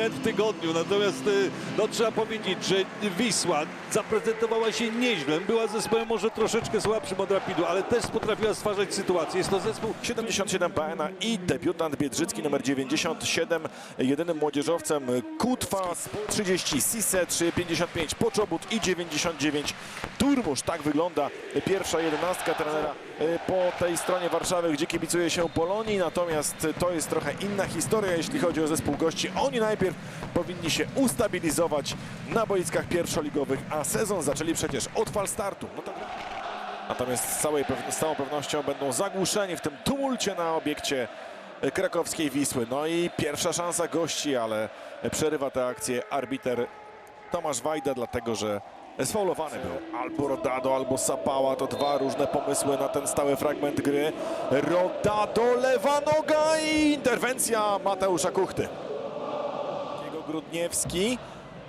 ten w tygodniu. Natomiast y, no, trzeba powiedzieć, że Wisła zaprezentowała się nieźle. Była zespołem może troszeczkę słabszym od Rapidu, ale też potrafiła stwarzać sytuację. Jest to zespół 77 PNA i debiutant Biedrzycki numer 97, jedynym młodzieżowcem Kutwa, 30 Sise, 55 Poczobut i 99 Turmusz. Tak wygląda pierwsza jedenastka trenera po tej stronie Warszawy, gdzie kibicuje się Polonii, natomiast to jest trochę inna historia, jeśli chodzi o zespół gości. Oni najpierw powinni się ustabilizować na boiskach pierwszoligowych, a sezon zaczęli przecież od falstartu. No to... Natomiast z, całej, z całą pewnością będą zagłuszeni w tym tumulcie na obiekcie e, krakowskiej Wisły. No i pierwsza szansa gości, ale przerywa tę akcję arbiter Tomasz Wajda, dlatego że sfaulowany był albo Rodado, albo Sapała. To dwa różne pomysły na ten stały fragment gry. Rodado, lewa noga i interwencja Mateusza Kuchty. Grudniewski.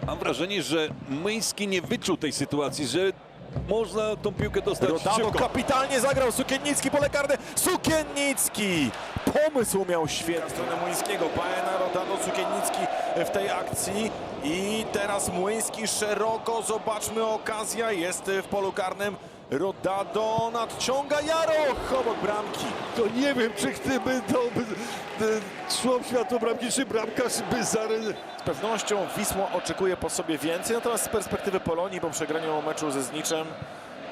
Mam wrażenie, że Myński nie wyczuł tej sytuacji, że można tą piłkę dostać Rodado szybko. kapitalnie zagrał. Sukiennicki pole karne. Sukiennicki! Pomysł miał świetny. Stronę Młyńskiego. Paena, Rodado, Sukiennicki w tej akcji. I teraz Młyński szeroko. Zobaczmy okazja. Jest w polu karnym. Rodado nadciąga Jaroch. Obok bramki. To nie wiem, czy gdyby to by, by, światło bramki, czy bramkarz by zary... Z pewnością Wisła oczekuje po sobie więcej, natomiast z perspektywy Polonii po przegraniu meczu ze Zniczem,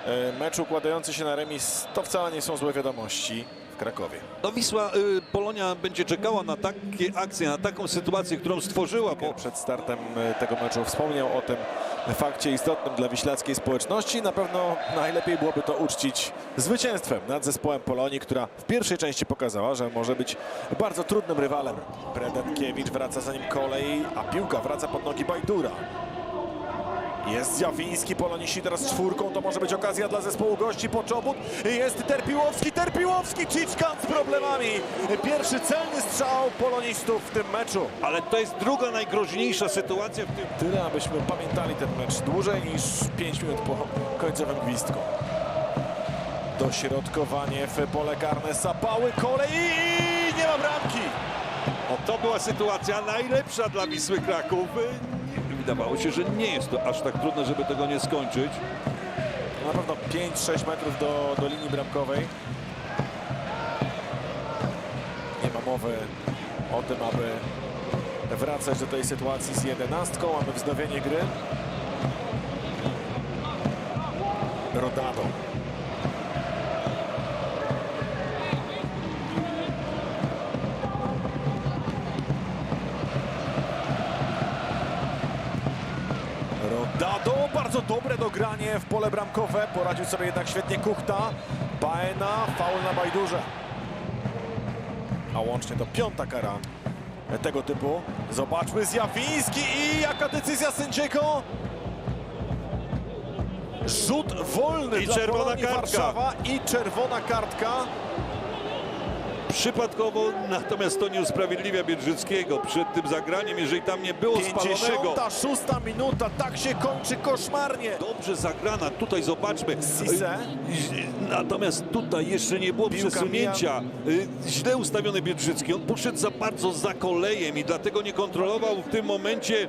e, mecz układający się na remis, to wcale nie są złe wiadomości Krakowie. No Wisła, y, Polonia będzie czekała na takie akcje, na taką sytuację, którą stworzyła, bo Przed startem e, tego meczu wspomniał o tym fakcie istotnym dla wiślackiej społeczności. Na pewno najlepiej byłoby to uczcić zwycięstwem nad zespołem Polonii, która w pierwszej części pokazała, że może być bardzo trudnym rywalem. Predenkiewicz wraca za nim kolej, a piłka wraca pod nogi Bajdura. Jest Zjawiński, polonisi teraz czwórką, to może być okazja dla zespołu gości Poczobut. Jest Terpiłowski, Terpiłowski, Ciczkan z problemami. Pierwszy celny strzał polonistów w tym meczu. ale to jest druga najgroźniejsza sytuacja w tym Tyle, abyśmy pamiętali ten mecz dłużej niż 5 minut po końcowym gwizdku. Dośrodkowanie w pole karne Sapały, kolej i nie ma bramki. O, to była sytuacja najlepsza dla Wisły Kraków. Wydawało się, że nie jest to aż tak trudne, żeby tego nie skończyć. Na pewno 5-6 metrów do, do linii bramkowej. Nie ma mowy o tym, aby wracać do tej sytuacji z jedenastką. Mamy wznowienie gry. Rodado. Rodado, bardzo dobre dogranie w pole bramkowe. Poradził sobie jednak świetnie Kuchta. Baena, faul na Bajdurze. A łącznie to piąta kara tego typu. Zobaczmy Zjawiński i jaka decyzja sędziego. Rzut wolny I dla czerwona Polonii kartka. Warszawa i czerwona kartka. Przypadkowo, natomiast to nie usprawiedliwia Biedrzyckiego przed tym zagraniem, jeżeli tam nie było spalonego. 56 minuta, tak się kończy koszmarnie. Dobrze zagrana, tutaj zobaczmy. Cisse. Y, Natomiast tutaj jeszcze nie było Piłka przesunięcia. Y, Źle ustawiony Biedrzycki. On poszedł za bardzo za kolejem i dlatego nie kontrolował w tym momencie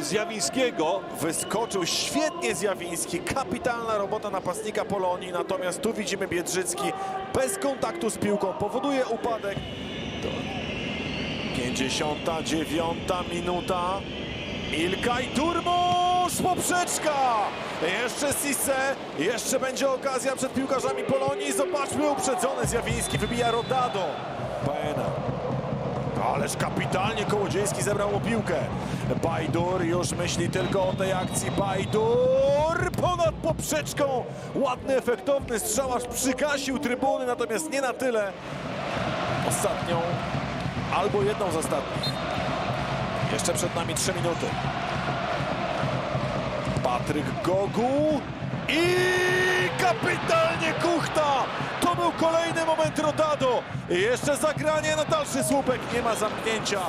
Zjawińskiego. Wyskoczył świetnie Zjawiński, kapitalna robota napastnika Polonii, natomiast tu widzimy Biedrzycki bez kontaktu z piłką, powoduje upadek. 59 minuta, Ilkay Turmusz, poprzeczka! Jeszcze Sisse, jeszcze będzie okazja przed piłkarzami Polonii, zobaczmy uprzedzony Zjawiński, wybija Rodado. Baena. Ależ kapitalnie Kołodziejski zebrał mu piłkę. Bajdur już myśli tylko o tej akcji. Bajdur ponad poprzeczką. Ładny, efektowny strzał, aż przygasił trybuny, natomiast nie na tyle. Ostatnią albo jedną z ostatnich. Jeszcze przed nami trzy minuty. Patryk Gogu i kapitalnie Kuchta. To był kolejny moment Rodado. I jeszcze zagranie na dalszy słupek. Nie ma zamknięcia.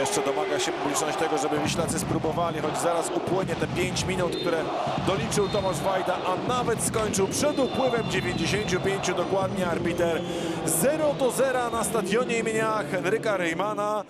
Jeszcze domaga się publiczność tego, żeby Wiślacy spróbowali, choć zaraz upłynie te 5 minut, które doliczył Tomasz Wajda, a nawet skończył przed upływem 95 dokładnie arbiter 0 do 0 na stadionie imienia Henryka Reymana.